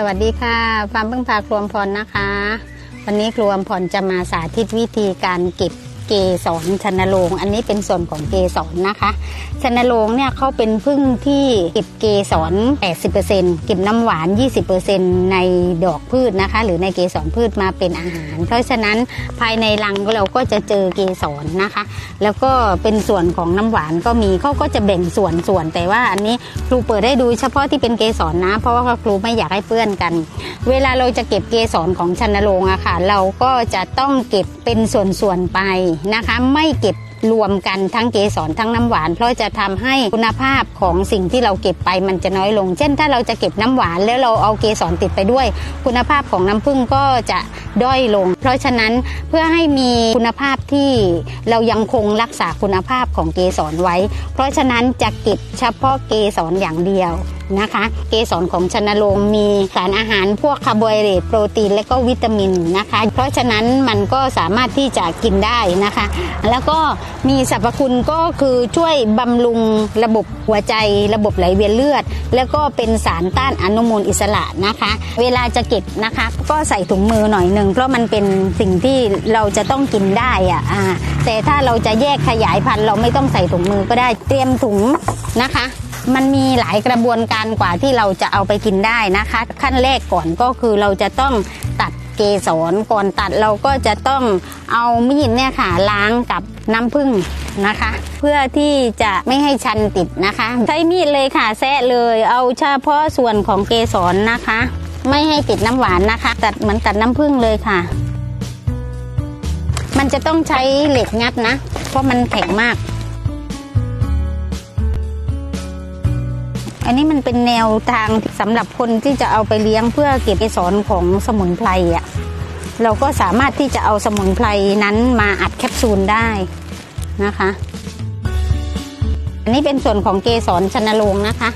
สวัสดีค่ะฟาร์มพึ่งพาครวมพรนะคะ วันนี้ครวมพรจะมาสาธิตวิธีการเก็บ เกสรชนโรงอันนี้เป็นส่วนของเกสรนะคะ ชนโรงเนี่ยเขาเป็นพึ่งที่เก็บเกสร 80%เก็บน้ำหวาน 20%ในดอกพืชนะคะ หรือในเกสรพืชมาเป็นอาหาร เพราะฉะนั้นภายในรังเราก็จะเจอเกสรนะคะ แล้วก็เป็นส่วนของน้ำหวานก็มีเขาก็จะแบ่งส่วนส่วนแต่ว่าอันนี้ครูเปิดให้ดูเฉพาะที่เป็นเกสรนะ เพราะว่าครูไม่อยากให้เปื้อนกัน เวลาเราจะเก็บเกสรของชนโรงอะค่ะ เราก็จะต้องเก็บเป็นส่วนๆไปนะคะ ไม่เก็บรวมกันทั้งเกสรทั้งน้ำหวาน เพราะจะทำให้คุณภาพของสิ่งที่เราเก็บไปมันจะน้อยลง เช่น ถ้าเราจะเก็บน้ำหวานแล้วเราเอาเกสรติดไปด้วย คุณภาพของน้ำผึ้งก็จะด้อยลง เพราะฉะนั้นเพื่อให้มีคุณภาพที่เรายังคงรักษาคุณภาพของเกสรไว้ เพราะฉะนั้นจะเก็บเฉพาะเกสรอย่างเดียว นะคะ เกสรของชนโรงมีสารอาหารพวกคาร์โบไฮเดรตโปรตีนและก็วิตามินนะคะ เพราะฉะนั้นมันก็สามารถที่จะกินได้นะคะ แล้วก็มีสรรพคุณก็คือช่วยบำรุงระบบหัวใจ ระบบไหลเวียนเลือด แล้วก็เป็นสารต้านอนุมูลอิสระนะคะ เวลาจะเก็บนะคะ ก็ใส่ถุงมือหน่อยหนึ่งเพราะมันเป็นสิ่งที่เราจะต้องกินได้อะอ่าแต่ถ้าเราจะแยกขยายพันธุ์เราไม่ต้องใส่ถุงมือก็ได้เตรียมถุงนะคะ มันมีหลายกระบวนการกว่าที่เราจะเอาไปกินได้นะคะ ขั้นแรกก่อนก็คือเราจะต้องตัดเกสรก่อนตัดเราก็จะต้องเอามีดเนี่ยค่ะล้างกับน้ำผึ้งนะคะ เพื่อที่จะไม่ให้ชันติดนะคะ ใช้มีดเลยค่ะแซะเลยเอาเฉพาะส่วนของเกสรนะคะ ไม่ให้ติดน้ำหวานนะคะ ตัดเหมือนตัดน้ำผึ้งเลยค่ะ มันจะต้องใช้เหล็กงัดนะ เพราะมันแข็งมาก อันนี้มันเป็นแนวทางสำหรับคนที่จะเอาไปเลี้ยงเพื่อเก็บเกสรของสมุนไพรอะเราก็สามารถที่จะเอาสมุนไพรนั้นมาอัดแคปซูลได้นะคะ อันนี้เป็นส่วนของเกสรชนโรงนะคะ